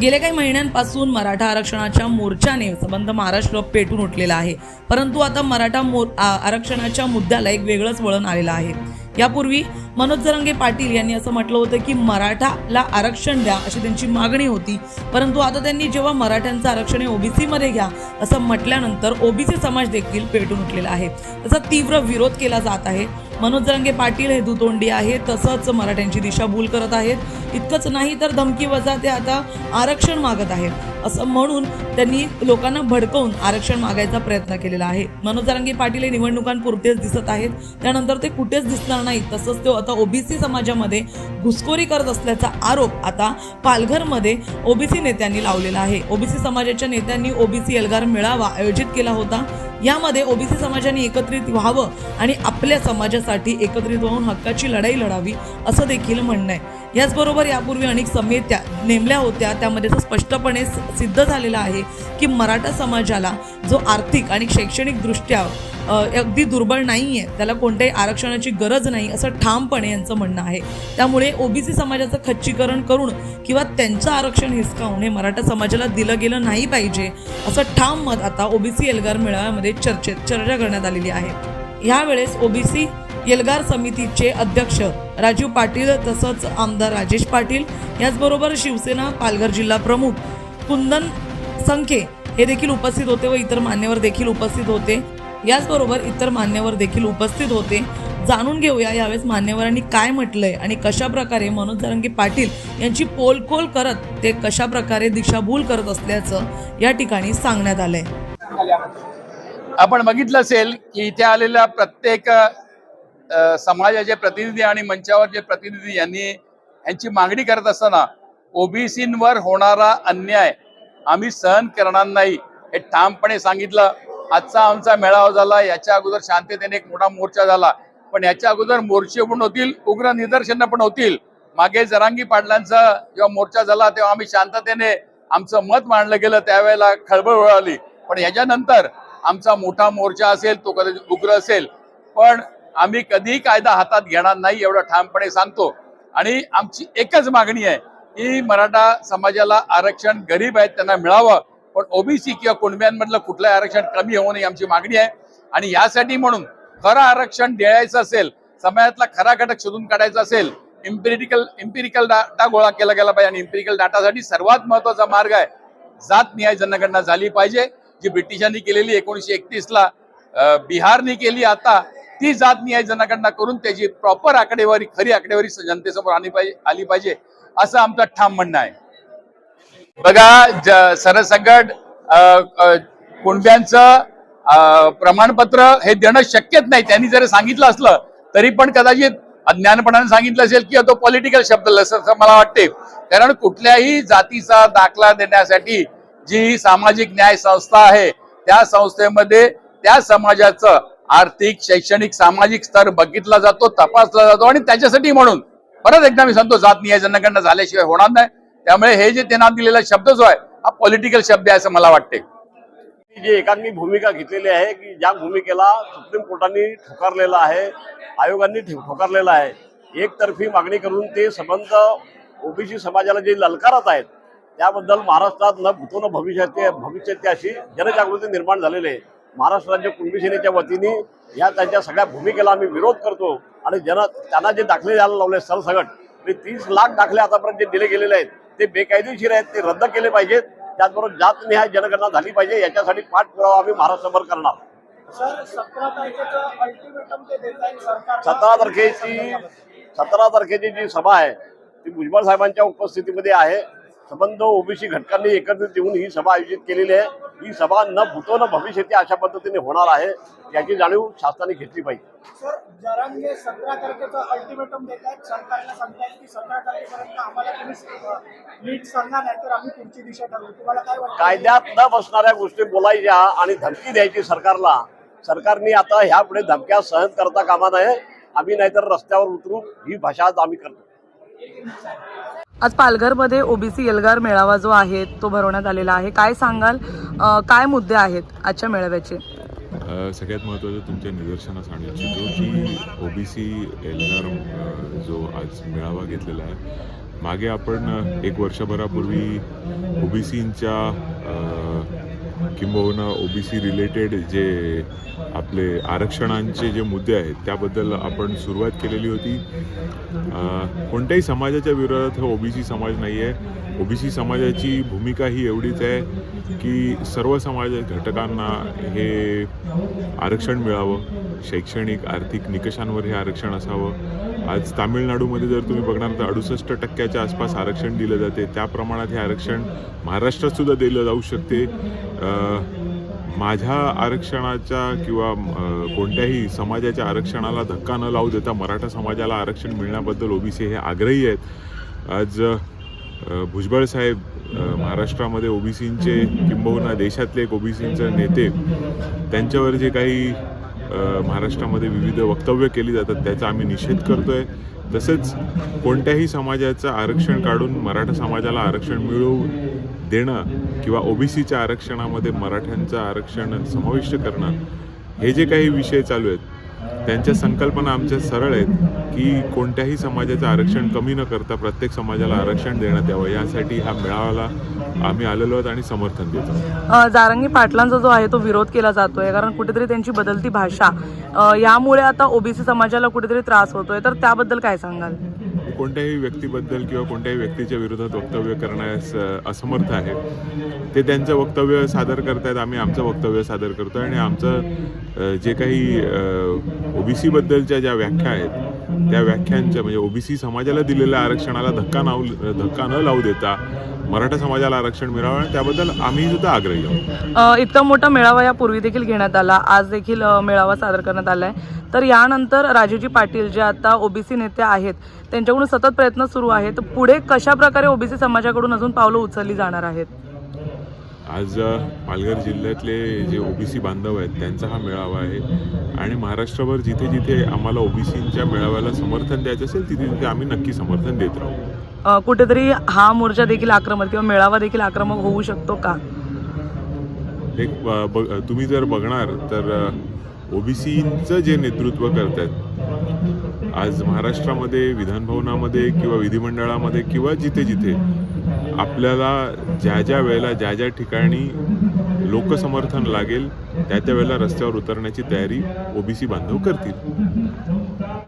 गेल्या काही महिन्यांपासून मराठा आरक्षणाच्या मोर्चाने संबंध महाराष्ट्र पेटून उठलेला आहे. परंतु आता मराठा मोर आरक्षणाच्या मुद्द्याला एक वेगळंच वळण आलेलं आहे. यापूर्वी मनोज जरंगे पाटील यांनी असं म्हटलं होतं की मराठाला आरक्षण द्या अशी त्यांची मागणी होती. परंतु आता त्यांनी जेव्हा मराठ्यांचं आरक्षण हे ओबीसीमध्ये घ्या असं म्हटल्यानंतर ओबीसी समाज देखील पेटून उठलेला आहे. त्याचा तीव्र विरोध केला जात आहे. मनोज जरंगे पाटील हे दुतोंडी आहेत तसंच मराठ्यांची दिशाभूल करत आहेत. इतकंच नाही तर धमकी वजा ते आता आरक्षण मागत आहेत. असं म्हणून त्यांनी लोकांना भडकवून आरक्षण मागायचा प्रयत्न केलेला आहे. मनोज जरांगे पाटील हे निवडणुकांपुरतेच दिसत आहेत. त्यानंतर ते कुठेच दिसणार नाहीत. तसंच ते आता ओबीसी समाजामध्ये घुसखोरी करत असल्याचा आरोप आता पालघरमध्ये ओबीसी नेत्यांनी लावलेला आहे. ओबीसी समाजाच्या नेत्यांनी ओबीसी एल्गार मेळावा आयोजित केला होता. यामध्ये ओबीसी समाजाने एकत्रित व्हावं आणि आपल्या समाजासाठी एकत्रित होऊन हक्काची लढाई लढावी असं देखील म्हणणं आहे. याचबरोबर यापूर्वी अनेक समित्या नेमल्या होत्या. त्यामध्ये असं स्पष्टपणे सिद्ध झालेलं आहे की मराठा समाजाला जो आर्थिक आणि शैक्षणिकदृष्ट्या अगदी दुर्बळ नाही आहे त्याला कोणत्याही आरक्षणाची गरज नाही असं ठामपणे यांचं म्हणणं आहे. त्यामुळे ओबीसी समाजाचं खच्चीकरण करून किंवा त्यांचं आरक्षण हिसकावून हे मराठा समाजाला दिलं गेलं नाही पाहिजे असं ठाम मत आता ओबीसी एल्गार मेळाव्यामध्ये चर्चेत चर्चा करण्यात आलेली आहे. यावेळेस ओबीसी एल्गार समितीचे अध्यक्ष राजीव पाटील तसंच आमदार राजेश पाटील याचबरोबर शिवसेना पालघर जिल्हा प्रमुख कुंदन संखे हे देखील उपस्थित होते व इतर मान्यवर देखील उपस्थित होते. याचबरोबर इतर मान्यवर देखील उपस्थित होते. जाणून घेऊया यावेळेस मान्यवरांनी काय म्हटलंय आणि कशा प्रकारे मनोज पाटील यांची पोलकोल करत ते कशा प्रकारे दिशाभूल करत असल्याचं या ठिकाणी सांगण्यात आलंय. आपण बघितलं असेल की इथे आलेल्या प्रत्येक समाजाचे प्रतिनिधी आणि मंचावरचे प्रतिनिधी यांनी यांची मागणी करत असताना ओबीसींवर होणारा अन्याय आम्ही सहन करणार नाही हे ठामपणे सांगितलं. आजचा आमचा मेळावा झाला याच्या अगोदर शांततेने एक मोठा मोर्चा झाला. पण याच्या अगोदर मोर्चे पण होतील उग्र निदर्शनं पण होतील. मागे जरांगी पाटलांचा जेव्हा मोर्चा झाला तेव्हा आम्ही शांततेने आमचं मत मांडलं गेलं त्यावेळेला खळबळ उडाली. पण याच्यानंतर आमचा मोठा मोर्चा असेल तो कदाचित उग्र असेल. पण आम्ही कधीही कायदा हातात घेणार नाही एवढं ठामपणे सांगतो. आणि आमची एकच मागणी आहे की मराठा समाजाला आरक्षण गरीब आहेत त्यांना मिळावं. पण ओबीसी किंवा कुणब्यांमधलं कुठलंही आरक्षण कमी होऊ नये आमची मागणी आहे. आणि यासाठी म्हणून खरं आरक्षण द्यायचं असेल समाजातला खरा घटक शोधून काढायचा असेल इम्पेरिटिकल इम्पेरिकल डाटा गोळा केला गेला पाहिजे. आणि इम्पेरिकल डाटासाठी सर्वात महत्त्वाचा मार्ग आहे जात न्याय जनगणना झाली पाहिजे. जी ब्रिटिशांनी केलेली एकोणीशे एकतीस ला बिहारनी केली आता ती जात न्याय जनगणना करून त्याची प्रॉपर आकडेवारी खरी आकडेवारी जनतेसमोर आली पाहिजे आली पाहिजे. असं आमचं ठाम म्हणणं आहे. बघा ज- कुणब्यांचं प्रमाणपत्र हे देणं शक्यच नाही. त्यांनी जरी सांगितलं असलं तरी पण कदाचित अज्ञानपणाने सांगितलं असेल की तो पॉलिटिकल शब्द असं मला वाटते. कारण कुठल्याही जातीचा दाखला देण्यासाठी जी सामाजिक न्याय संस्था आहे त्या संस्थेमध्ये त्या समाजाचं आर्थिक शैक्षणिक सामाजिक स्तर बघितला जातो तपासला जातो आणि त्याच्यासाठी म्हणून परत एकदा मी सांगतो जात न्याय जनगणना झाल्याशिवाय होणार नाही. त्यामुळे हे जे त्यांना दिलेला शब्द जो आहे हा पॉलिटिकल शब्द आहे असं मला वाटते जी एकांनी भूमिका घेतलेली आहे की ज्या भूमिकेला सुप्रीम कोर्टाने ठोकारलेला आहे आयोगांनी ठोकारलेला आहे एकतर्फी मागणी करून ते संबंध ओबीसी समाजाला जे ललकारत आहेत त्याबद्दल महाराष्ट्रात न भूतो न भविष्यात भविष्यात अशी जनजागृती निर्माण झालेली आहे. महाराष्ट्र राज्य कुणबी सेनेच्या वतीने या त्यांच्या सगळ्या भूमिकेला आम्ही विरोध करतो. आणि जन त्यांना जे दाखले द्यायला लावले सरसगट म्हणजे तीस लाख दाखले आतापर्यंत जे दिले गेलेले आहेत ते बेकायदेशीर आहेत ते रद्द केले पाहिजेत. त्याचबरोबर जातनिहाय जनगणना झाली पाहिजे याच्यासाठी पाठपुरावा आम्ही महाराष्ट्रभर करणार. सतरा तारखेची सतरा तारखेची जी सभा आहे ती भुजबळ साहेबांच्या उपस्थितीमध्ये आहे. संबंध ओबीसी घटकांनी एकत्रित येऊन ही सभा आयोजित केलेली आहे. ही सभा न भूतो न भविष्यती अशा पद्धतीने होणार आहे याची जाणीव शासनाने घेतली पाहिजे. सर जरांगे सतरा तारखेचं अल्टिमेटम देत आहेत सरकारला सांगतायत की सतरा तारखेपर्यंत आम्हाला तुम्ही नीट सांगा नाही तर आम्ही पुढची दिशा ठरवू. तुम्हाला काय वाटतं? कायद्यात न बसणाऱ्या गोष्टी बोलायच्या आणि धमकी द्यायची सरकारला. सरकारने आता ह्या पुढे धमक्या सहन करता कामा नये. आम्ही नाहीतर रस्त्यावर उतरू ही भाषा आम्ही करतो. आज पालघरमध्ये ओबीसी एल्गार मेळावा जो आहे तो भरवण्यात आलेला आहे. काय सांगाल? काय मुद्दे आहेत आजच्या मेळाव्याचे? सगळ्यात महत्त्वाचं तुमच्या निदर्शनास आणू इच्छितो की ओ बी सी एल्गार जो आज मेळावा घेतलेला आहे मागे आपण एक वर्षभरापूर्वी ओ बी सींच्या किंबहुना ओ बी सी रिलेटेड जे आपले आरक्षणांचे जे मुद्दे आहेत त्याबद्दल आपण सुरुवात केलेली होती. कोणत्याही समाजाच्या विरोधात हा ओ बी सी समाज नाही आहे ओ बी सी समाजाची भूमिका ही एवढीच आहे की सर्व समाज घटकांना हे आरक्षण मिळावं शैक्षणिक आर्थिक निकषांवर हे आरक्षण असावं. आज तामिळनाडूमध्ये जर तुम्ही बघणार तर अडुसष्ट टक्क्याच्या आसपास आरक्षण दिलं जाते. त्या प्रमाणात हे आरक्षण महाराष्ट्रातसुद्धा दिलं जाऊ शकते. माझ्या आरक्षणाच्या किंवा कोणत्याही समाजाच्या आरक्षणाला धक्का न लावू देता मराठा समाजाला आरक्षण मिळण्याबद्दल ओबीसी हे आग्रही आहेत. आज भुजबळ साहेब महाराष्ट्रामध्ये ओबीसींचे किंबहुना देशातले एक ओबीसींचे नेते त्यांच्यावर जे काही महाराष्ट्रामध्ये विविध वक्तव्य केली जातात त्याचा आम्ही निषेध करतोय. तसंच कोणत्याही समाजाचं आरक्षण काढून मराठा समाजाला आरक्षण मिळवू देणं किंवा ओबीसीच्या आरक्षणामध्ये मराठ्यांचं आरक्षण समाविष्ट करणं हे जे काही विषय चालू आहेत त्यांच्या संकल्पना आमच्या सरळ आहेत की कोणत्याही समाजाचं आरक्षण कमी न करता प्रत्येक समाजाला आरक्षण देण्यात यावं. यासाठी ह्या मेळाव्याला आम्ही आलेलो आहोत आणि समर्थन देतो जारंगी पाटलांचा जो आहे तो विरोध केला जातोय कारण कुठेतरी त्यांची बदलती भाषा. यामुळे आता ओबीसी समाजाला कुठेतरी त्रास होतोय. तर त्याबद्दल काय सांगाल? कोणत्याही व्यक्तीबद्दल किंवा कोणत्याही व्यक्तीच्या विरोधात वक्तव्य करण्यास असमर्थ आहे. ते त्यांचं वक्तव्य सादर करतायत आम्ही आमचं वक्तव्य सादर करतो आणि आमचं जे काही ओबीसीबद्दलच्या ज्या व्याख्या आहेत त्या व्याख्यांच्या म्हणजे ओबीसी समाजाला दिलेल्या आरक्षणाला धक्का नाव धक्का न लावू देता मराठा समाजाला आरक्षण मिळावं आणि त्याबद्दल आम्ही सुद्धा आग्रही आहोत. इतका मोठा मेळावा यापूर्वी देखील घेण्यात आला. आज देखील मेळावा सादर करण्यात आला आहे तर यानंतर राजूजी पाटील जे आता ओबीसी नेते आहेत त्यांच्याकडून सतत प्रयत्न सुरू आहेत. पुढे कशा प्रकारे ओबीसी समाजाकडून अजून पावलं उचलली जाणार आहेत? आज पालघर जिल्ह्यातले जे ओबीसी बांधव आहेत त्यांचा हा मेळावा आहे. आणि महाराष्ट्रभर जिथे जिथे आम्हाला ओबीसींच्या मेळाव्याला समर्थन द्यायचं असेल तिथे तिथे आम्ही नक्की समर्थन देत राहू. कुठेतरी हा मोर्चा देखील आक्रमक किंवा मेळावा देखील आक्रमक होऊ शकतो का? एक तुम्ही जर बघणार तर ओबीसीचं जे नेतृत्व करतात आज महाराष्ट्रामध्ये विधानभवनामध्ये किंवा विधिमंडळामध्ये किंवा जिथे जिथे आपल्याला ज्या ज्या वेळेला ज्या ज्या ठिकाणी लोकसमर्थन लागेल त्या त्या वेळेला रस्त्यावर उतरण्याची तयारी ओबीसी बांधव करतील.